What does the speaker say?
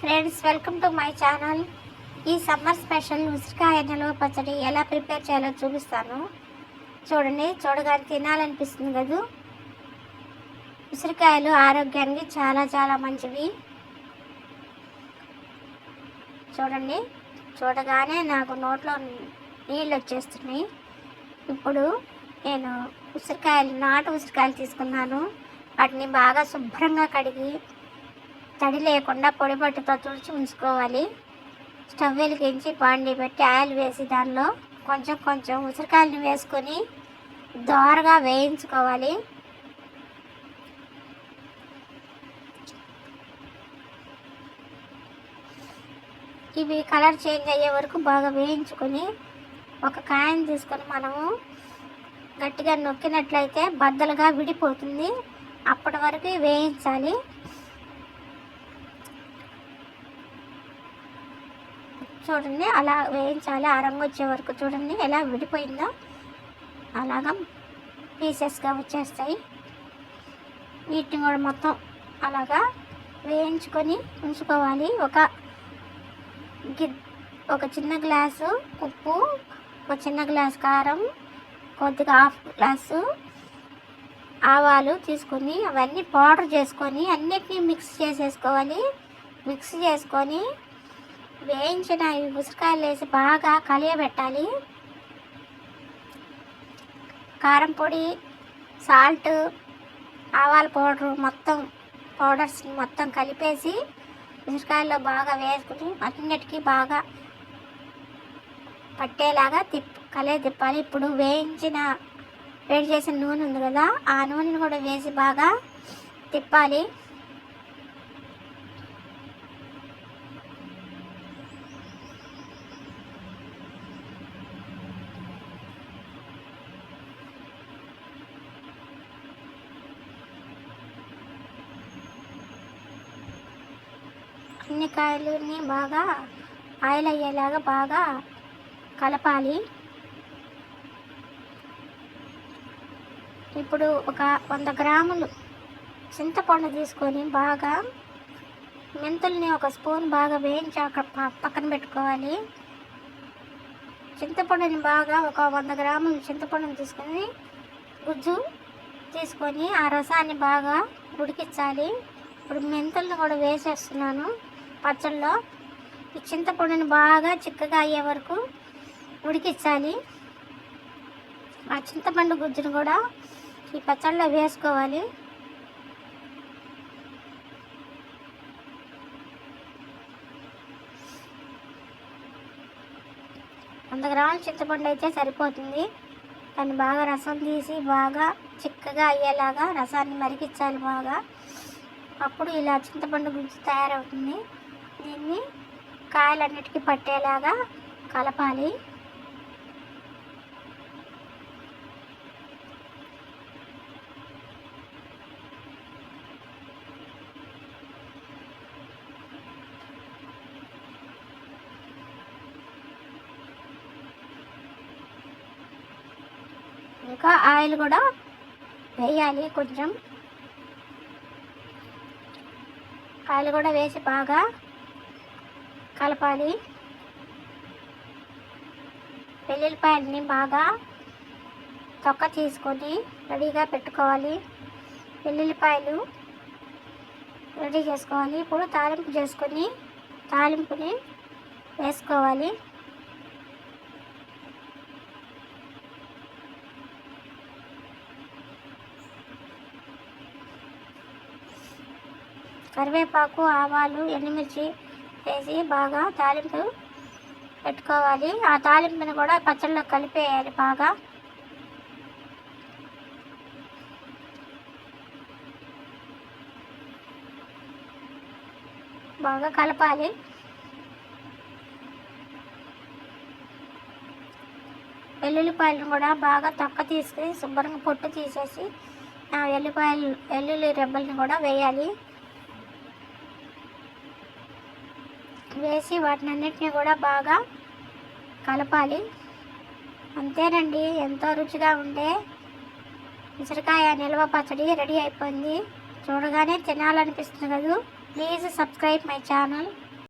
Friends welcome to my channel ఈ summer special ఉసిరికాయ నిల్వ పచ్చడి ఎలా ప్రిపేర్ చేయాలో చూపిస్తాను. చూడండి చూడగానే తినాలనిపిస్తుంది కదా. ఉసిరికాయలు ఆరోగ్యానికి చాలా చాలా మంచివి. చూడండి చూడగానే నాకు నోట్లో నీళ్ళు వచ్చేస్తున్నాయి. ఇప్పుడు నేను ఉసిరికాయలు నాటు ఉసిరికాయలు తీసుకున్నాను. వాటిని బాగా శుభ్రంగా కడిగి తడి లేకుండా పొడి పట్టుతో తుడిచి ఉంచుకోవాలి. స్టవ్ వెలిగించి బాండి పెట్టి ఆయిల్ వేసి దానిలో కొంచెం కొంచెం ఉసిరికాయలను వేసుకొని దోరగా వేయించుకోవాలి. ఇవి కలర్ చేంజ్ అయ్యే వరకు బాగా వేయించుకొని ఒక కాయను తీసుకొని మనము గట్టిగా నొక్కినట్లయితే బద్దలుగా విడిపోతుంది. అప్పటి వరకు వేయించాలి. చూడండి. అలా వేయించాలి. ఆ రంగు వచ్చే వరకు చూడండి. ఎలా విడిపోయిందో అలాగా పీసెస్గా వచ్చేస్తాయి. వీటిని కూడా మొత్తం అలాగా వేయించుకొని ఉంచుకోవాలి. ఒక గి ఒక చిన్న గ్లాసు ఉప్పు ఒక చిన్న గ్లాస్ కారం కొద్దిగా హాఫ్ గ్లాసు ఆవాలు తీసుకొని అవన్నీ పౌడర్ చేసుకొని అన్నిటినీ మిక్స్ చేసేసుకోవాలి. మిక్స్ చేసుకొని వేయించిన ఈ ఉసిరికాయలు వేసి బాగా కలియబెట్టాలి. కారం పొడి సాల్ట్ ఆవాల పౌడర్ మొత్తం పౌడర్స్ మొత్తం కలిపేసి ఉసిరికాయల్లో బాగా వేసుకుని అన్నిటికీ బాగా పట్టేలాగా తిప్ కలియ తిప్పాలి. ఇప్పుడు వేయించిన వేడి చేసిన నూనె ఉంది కదా ఆ నూనెను కూడా వేసి బాగా తిప్పాలి. అన్ని కాయలని బాగా ఆయిల్ అయ్యేలాగా బాగా కలపాలి. ఇప్పుడు ఒక వంద గ్రాములు చింతపండు తీసుకొని బాగా మెంతుల్ని ఒక స్పూన్ బాగా వేయించాక పక్కన పెట్టుకోవాలి. చింతపండుని బాగా ఒక వంద గ్రాములు చింతపండుని తీసుకొని గుజ్జు తీసుకొని ఆ రసాన్ని బాగా ఉడికించాలి. ఇప్పుడు మెంతులను కూడా వేసేస్తున్నాను. పచ్చళ్ళలో ఈ చింతపండుని బాగా చిక్కగా అయ్యే వరకు ఉడికించాలి. ఆ చింతపండు గుజ్జును కూడా ఈ పచ్చళ్ళలో వేసుకోవాలి. వంద గ్రాముల చింతపండు అయితే సరిపోతుంది. దాన్ని బాగా రసం తీసి బాగా చిక్కగా అయ్యేలాగా రసాన్ని మరిగించాలి బాగా. అప్పుడు ఇలా చింతపండు గుజ్జు తయారవుతుంది. దీన్ని కాయలన్నిటికీ పట్టేలాగా కలపాలి. ఇంకా ఆయిల్ కూడా వేయాలి కొంచెం. ఆయిల్ కూడా వేసి బాగా కలపాలి. వెల్లుల్లిపాయలని బాగా తొక్క తీసుకొని రెడీగా పెట్టుకోవాలి. వెల్లుల్లిపాయలు రెడీ చేసుకోవాలి. ఇప్పుడు తాలింపు చేసుకొని తాలింపుని వేసుకోవాలి. కరివేపాకు ఆవాలు ఎండుమిర్చి వేసి బాగా తాలింపు పెట్టుకోవాలి. ఆ తాలింపుని కూడా పచ్చళ్ళలో కలిపేయాలి బాగా. బాగా కలపాలి. వెల్లుల్లిపాయలను కూడా బాగా తొక్క తీసుకుని శుభ్రంగా పొట్టు తీసేసి ఆ వెల్లుల్లిపాయలు వెల్లుల్లి రెబ్బల్ని కూడా వేయాలి. వేసి వాటిని అన్నిటిని కూడా బాగా కలపాలి. అంతేనండి ఎంతో రుచిగా ఉండే ఉసిరికాయ నిల్వ పచ్చడి రెడీ అయిపోయింది. చూడగానే తినాలనిపిస్తుంది కదా. Please subscribe my channel.